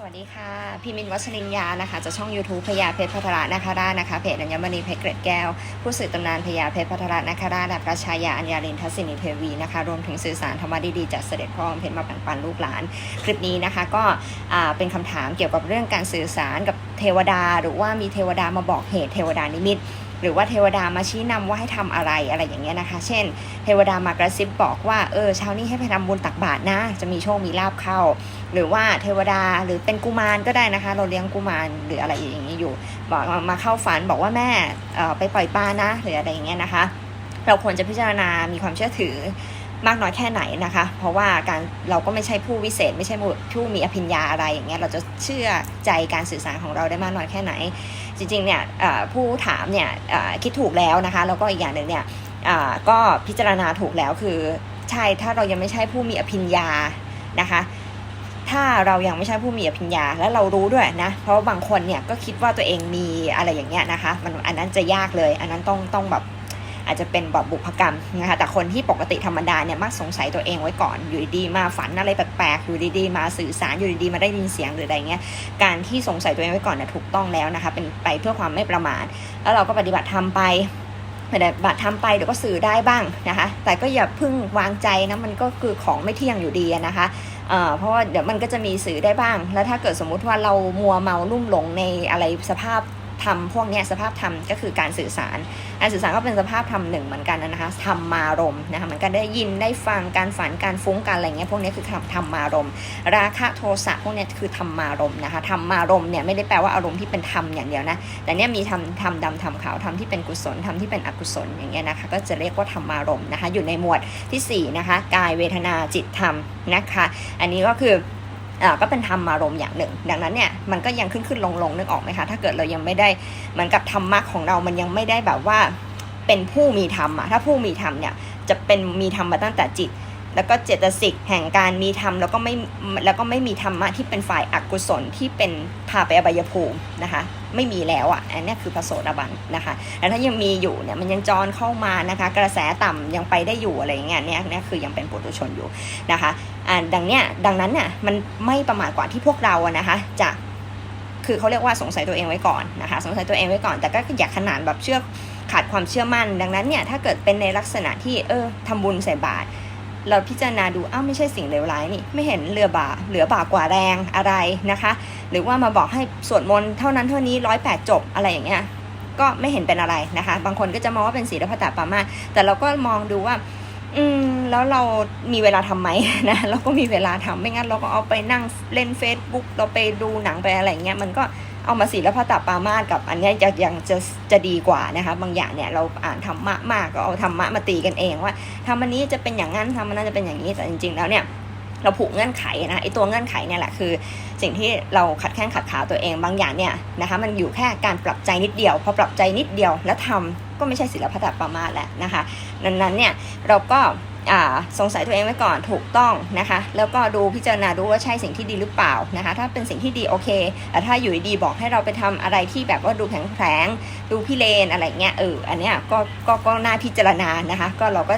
สวัสดีค่ะพี่มินวัชรินยานะคะจากช่อง YouTube พญาเพชรพัทระนาคราชนะคะเพจอัญมณีเพชรเกรดแก้ว ผู้สื่อตำนานพญาเพชรพัทระนาคราชและพระชายาอัญญาลินทศินิเทวีนะคะรวมถึงสื่อสารธรรมะดีๆจากเสด็จพ่อเพชรมาปันปันลูกหลาน คลิปนี้นะคะก็เป็นคำถามเกี่ยวกับเรื่องการสื่อสารกับเทวดา หรือว่ามีเทวดามาบอกเหตุเทวดานิมิต หรือว่าเทวดามาชี้นำว่าให้ทำอะไรอะไรอย่างเงี้ยนะคะ เช่น เทวดามากระซิบบอกว่าเออเช้านี้ให้ไปทำบุญตักบาตรนะ จะมีโชคมีลาบเข้า หรือว่าเทวดาหรือเป็นกุมารก็ได้นะคะ เราเลี้ยงกุมารหรืออะไรอย่างนี้ยอยู่บอกมาเข้าฝันบอกว่าแม่เออไปปล่อยปลานะหรืออะไรอย่างเงี้ยนะคะ เราควรจะพิจารณา มีความเชื่อถือมากน้อยแค่ไหนนะคะ เพราะว่าการเราก็ไม่ใช่ผู้วิเศษ ไม่ใช่ผู้มีอภิญญาอะไรอย่างเงี้ย เราจะเชื่อใจการสื่อสารของเราได้มากน้อยแค่ไหน จริงๆเนี่ยผู้ถามเนี่ยคิดถูกแล้วนะคะ แล้วก็อีกอย่างหนึ่งเนี่ยก็พิจารณาถูกแล้วคือใช่ถ้าเรายังไม่ใช่ผู้มีอภิญญานะคะถ้าเรายังไม่ใช่ผู้มีอภิญญาและเรารู้ด้วยนะ เพราะบางคนเนี่ยก็คิดว่าตัวเองมีอะไรอย่างเงี้ยนะคะ มันอันนั้นจะยากเลย อันนั้นต้องต้องแบบ อาจจะเป็นแบบบุพกรรมนะคะแต่คนที่ปกติธรรมดาเนี่ยมักสงสัยตัวเองไว้ก่อนอยู่ดีๆมาฝันอะไรแปลกๆอยู่ดีๆมาสื่อสารอยู่ดีๆมาได้ยินเสียงหรืออะไรเงี้ยการที่สงสัยตัวเองไว้ก่อนเนี่ยถูกต้องแล้วนะคะเป็นไปเพื่อความไม่ประมาทแล้วเราก็ปฏิบัติทำไปปฏิบัติทำไปเดี๋ยวก็สื่อได้บ้างนะคะ แต่ก็อย่าเพึ่งวางใจนะมันก็คือของไม่เที่ยงอยู่ดีนะคะเอ่อเพราะว่าเดี๋ยวมันก็จะมีสื่อได้บ้าง แล้วถ้าเกิดสมมุติว่าเรามัวเมาลุ่มหลงในอะไรสภาพ ธรรมพวกนี้สภาพธรรมก็คือการสื่อสารการสื่อสารก็เป็นสภาพธรรมหนึ่งเหมือนกันนะคะธรรมารมณ์นะคะเหมือนกันได้ยินได้ฟังการฝันการฟุ้งการอะไรเงี้ยพวกนี้คือธรรมารมณ์ราคะโทสะพวกนี้คือธรรมารมณ์นะคะธรรมารมณ์เนี่ยไม่ได้แปลว่าอารมณ์ที่เป็นธรรมอย่างเดียวนะแต่เนี่ยมีธรรมธรรมดำธรรมขาวธรรมที่เป็นกุศลธรรมที่เป็นอกุศลอย่างเงี้ยนะคะก็จะเรียกว่าธรรมารมณ์นะคะอยู่ในหมวดทีสี่4นะคะกายเวทนาจิตธรรมนะคะ อันนี้ก็คือ ก็เป็นธรรมารมณ์อย่างหนึ่ง ดังนั้นเนี่ยมันก็ยังขึ้นขึ้นลงลงนึกออกไหมคะ ถ้าเกิดเรายังไม่ได้เหมือนกับธรรมะของเรา มันยังไม่ได้แบบว่าเป็นผู้มีธรรมอะถ้าผู้มีธรรมเนี่ยจะเป็นมีธรรมมาตั้งแต่จิต แล้วก็เจตสิกแห่งการมีธรรมแล้วก็ไม่แล้วก็ไม่มีธรรมะที่เป็นฝ่ายอกุศลที่เป็นพาไปอบายภูมินะคะไม่มีแล้วอะอันนี้คือพระโสดาบันนะคะแล้วถ้ายังมีอยู่เนี่ยมันยังจรเข้ามานะคะ กระแสต่ำยังไปได้อยู่อะไรอย่างเงี้ยเนี่ยเนี่ยคือยังเป็นปุถุชนอยู่นะคะอ่าดังเนี้ยดังนั้นเนี่ยมันไม่ประมาทกว่าที่พวกเราอะนะคะจะคือเขาเรียกว่าสงสัยตัวเองไว้ก่อนนะคะสงสัยตัวเองไว้ก่อน แต่ก็อย่าขนาดแบบเชื่อขาดความเชื่อมั่น ดังนั้นเนี่ยถ้าเกิดเป็นในลักษณะที่เออทำบุญใส่บาตร เราพิจารณาดูอ้าวไม่ใช่สิ่งเลวร้ายนี่ไม่เห็นเรือบาเหลือบากว่าแรงอะไรนะคะ หรือว่ามาบอกให้สวดมนต์เท่านั้นเท่านี้ร้อยแปดจบอะไรอย่างเงี้ยก็ไม่เห็นเป็นอะไรนะคะ บางคนก็จะมองว่าเป็นศีลพัตตปามาแต่เราก็มองดูว่า อืมแล้วเรามีเวลาทำไหมนะเราก็มีเวลาทำไม่งั้นเราก็เอาไปนั่งเล่น Facebook เราไปดูหนังไปอะไรเงี้ยมันก็ เอามาศีลพัตตปามาสกับอันนี้จะยังจะจะดีกว่านะคะบางอย่างเนี่ยเราอ่านธรรมะมากก็เอาธรรมะมาตีกันเองว่าทำอันนี้จะเป็นอย่างนั้นทำอันนั้นจะเป็นอย่างนี้แต่จริง ๆ แล้วเนี่ยเราผูกเงื่อนไขนะไอตัวเงื่อนไขเนี่ยแหละคือ สิ่งที่เราขัดแข้งขัดขาตัวเองบางอย่างเนี่ยนะคะมันอยู่แค่การปรับใจนิดเดียวพอปรับใจนิดเดียวแล้วทำก็ไม่ใช่ศิลปะดับประมาทแล้วนะคะดังนั้นเนี่ยเราก็ สงสัยตัวเองไว้ก่อนถูกต้องนะคะ แล้วก็ดูพิจารณาดูว่าใช่สิ่งที่ดีหรือเปล่านะคะ ถ้าเป็นสิ่งที่ดีโอเคแต่ถ้าอยู่ดีบอกให้เราไปทำอะไรที่แบบว่าดูแผลงๆดูพิเรนอะไรเงี้ยเอออันเนี้ยก็ก็ก็น่าพิจารณานะคะ ก็เราก็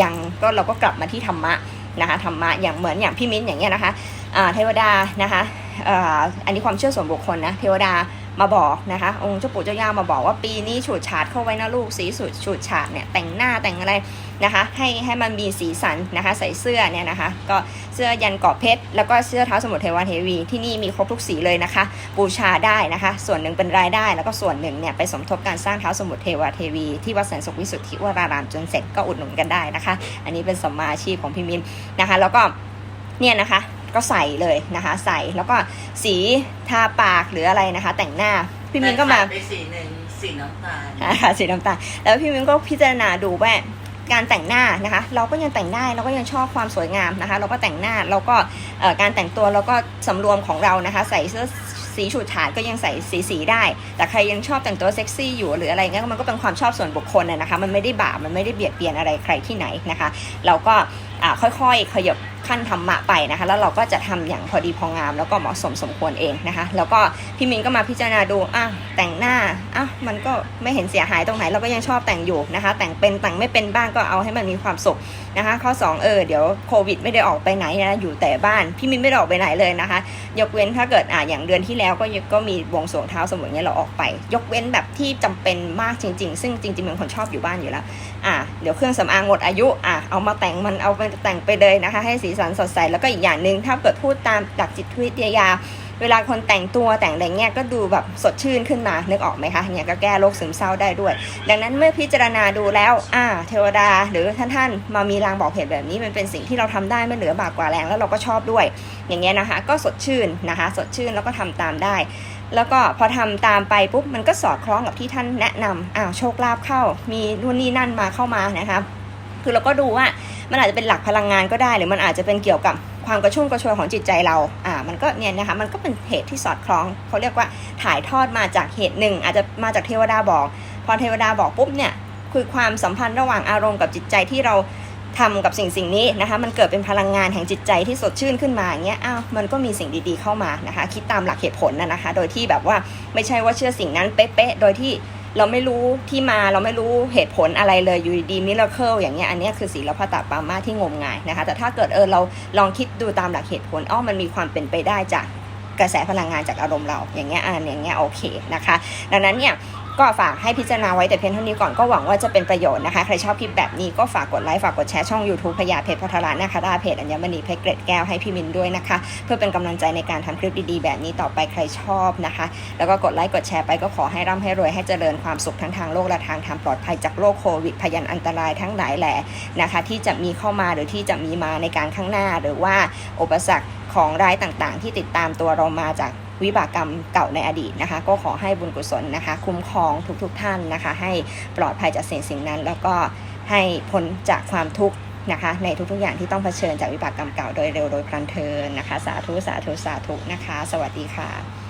ยังก็เราก็กลับมาที่ธรรมะนะคะธรรมะอย่างเหมือนอย่างพี่มิ้นอย่างเงี้ยนะคะเทวดานะคะอันนี้ความเชื่อส่วนบุคคลนะเทวดา มาบอกนะคะ องค์เจ้าปู่เจ้าย่ามาบอกว่าปีนี้ฉูดฉาดเข้าไว้นะลูกสีสุดฉูดฉาดเนี่ยแต่งหน้าแต่งอะไรนะคะ ให้ให้มันมีสีสันนะคะ ใส่เสื้อเนี่ยนะคะ ก็เสื้อยันเกาะเพชรแล้วก็เสื้อเท้าสมุทรเทวาเทวีที่นี่มีครบทุกสีเลยนะคะ บูชาได้นะคะ ส่วนหนึ่งเป็นรายได้ แล้วก็ส่วนหนึ่งเนี่ยไปสมทบการสร้างเท้าสมุทรเทวาเทวีที่วัดแสนสุขวิสุทธิวรารามจนเสร็จก็อุดหนุนกันได้นะคะ อันนี้เป็นสมมาอาชีพของพี่มินนะคะ แล้วก็เนี่ยนะคะ ก็ใส่เลยนะคะ ใส่แล้วก็สีทาปากหรืออะไรนะคะ แต่งหน้าพี่มินก็มาไปสีหนึ่งสีน้ำตาลค่ะสีน้ำตาลแล้วพี่มิ้นก็พิจารณาดูว่าการแต่งหน้านะคะ เราก็ยังแต่งได้เราก็ยังชอบความสวยงามนะคะ เราก็แต่งหน้าเราก็เอ่อการแต่งตัวเราก็สำรวมของเรานะคะ ใส่เสื้อสีฉูดฉาดก็ยังใส่สีสีได้ แต่ใครยังชอบแต่งตัวเซ็กซี่อยู่หรืออะไรเงี้ยมันก็เป็นความชอบส่วนบุคคลนะนะคะ มันไม่ได้บาปมันไม่ได้เบียดเบียนอะไรใครที่ไหนนะคะ เราก็อ่า ค่อยๆ ขยับขั้นธรรมะไปนะคะ แล้วเราก็จะทำอย่างพอดีพองาม แล้วก็เหมาะสมสมควรเองนะคะ แล้วก็พี่มินก็มาพิจารณาดูอะแต่งหน้าอะมันก็ไม่เห็นเสียหายตรงไหนเราก็ยังชอบแต่งอยู่นะคะ แต่งเป็นแต่งไม่เป็นบ้างก็เอาให้มันมีความสุขนะคะ ข้อสองเออเดี๋ยวโควิดไม่ได้ออกไปไหนนะอยู่แต่บ้านพี่มินไม่ได้ออกไปไหนเลยนะคะ ยกเว้นถ้าเกิดอ่าอย่างเดือนที่แล้วก็ก็มีวงสวงเท้าสมุนเนี่ยเราออกไป ยกเว้นแบบที่จำเป็นมากจริง ๆ ซึ่งจริงๆเป็นคนชอบอยู่บ้านอยู่แล้วอะเดี๋ยวเครื่องสำอางหมดอายุอะเอามาแต่งมันเอาไปแต่งไปเลยนะคะ ให้สีสันสดใสแล้วก็อีกอย่างหนึ่งถ้าเกิดพูดตามหลักจิตวิทยา เวลาคนแต่งตัวแต่งอะไรเงี้ยก็ดูแบบสดชื่นขึ้นมานึกออกไหมคะเนี่ยก็แก้โรคซึมเศร้าได้ด้วย ดังนั้นเมื่อพิจารณาดูแล้วอ่าเทวดาหรือท่านท่านมามีรางบอกเหตุแบบนี้มันเป็นสิ่งที่เราทำได้ไม่เหลือบากกว่าแรงแล้วเราก็ชอบด้วย อย่างเงี้ยนะคะ ก็สดชื่นนะคะ สดชื่นแล้วก็ทำตามได้แล้วก็พอทำตามไปปุ๊บมันก็สอดคล้องกับที่ท่านแนะนำอ้าวโชคลาภเข้า มีนู่นนี่นั่นมาเข้ามานะคะ คือเราก็ดูว่ามันอาจจะเป็นหลักพลังงานก็ได้ หรือมันอาจจะเป็นเกี่ยวกับความกระชุ่มกระชวยของจิตใจเรา อ่า มันก็เนี่ยนะคะมันก็เป็นเหตุที่สอดคล้องเขาเรียกว่าถ่ายทอดมาจากเหตุหนึ่งอาจจะมาจากเทวดาบอก พอเทวดาบอกปุ๊บเนี่ยคือความสัมพันธ์ระหว่างอารมณ์กับจิตใจที่เราทำกับสิ่งสิ่งนี้นะคะมันเกิดเป็นพลังงานแห่งจิตใจที่สดชื่นขึ้นมาอย่างเงี้ยอ้าวมันก็มีสิ่งดีๆเข้ามานะคะ คิดตามหลักเหตุผลนะนะคะ โดยที่แบบว่าไม่ใช่ว่าเชื่อสิ่งนั้นเป๊ะๆโดยที่ เราไม่รู้ที่มาเราไม่รู้เหตุผลอะไรเลยอยู่ดีมิราเคิลอย่างเงี้ยอันนี้คือศีลพัตตปามาที่งมงายนะคะ แต่ถ้าเกิดเออเราลองคิดดูตามหลักเหตุผลอ้อมันมีความเป็นไปได้จากกระแสพลังงานจากอารมณ์เราอย่างเงี้ยอันอย่างเงี้ยโอเคนะคะ ดังนั้นเนี่ย ก็ฝากให้พิจารณาไว้แต่เพียงเท่านี้ก่อนก็หวังว่าจะเป็นประโยชน์นะคะ ใครชอบคลิปแบบนี้ก็ฝากกดไลค์ฝากกดแชร์ช่อง YouTube พญาเพชรพัทรานะคะดาเพจอัญมณีเพชรเกรดแก้วให้พี่มินด้วยนะคะ เพื่อเป็นกำลังใจในการทำคลิปดีๆ แบบนี้ต่อไปใครชอบนะคะ แล้วก็กดไลค์กดแชร์ไปก็ขอให้ร่ำให้รวยให้เจริญความสุขทั้งทางโลกและทางธรรมปลอดภัยจากโรคโควิดพยันอันตรายทั้งหลายแหล่นะคะ ที่จะมีเข้ามาหรือที่จะมีมาในการข้างหน้า หรือว่าอุปสรรคของร้ายต่างๆ ที่ติดตามตัวเรามาจาก วิบากกรรมเก่าในอดีตนะคะ ก็ขอให้บุญกุศลนะคะ คุ้มครองทุกๆทท่านนะคะ ให้ปลอดภัยจากสิ่งสิ่งนั้น แล้วก็ให้พ้นจากความทุกข์นะคะ ในทุกๆอย่างที่ต้องเผชิญจากวิบากกรรมเก่าโดยเร็วโดยพลันเทินนะคะ สาธุสาธุสาธุนะคะ สวัสดีค่ะ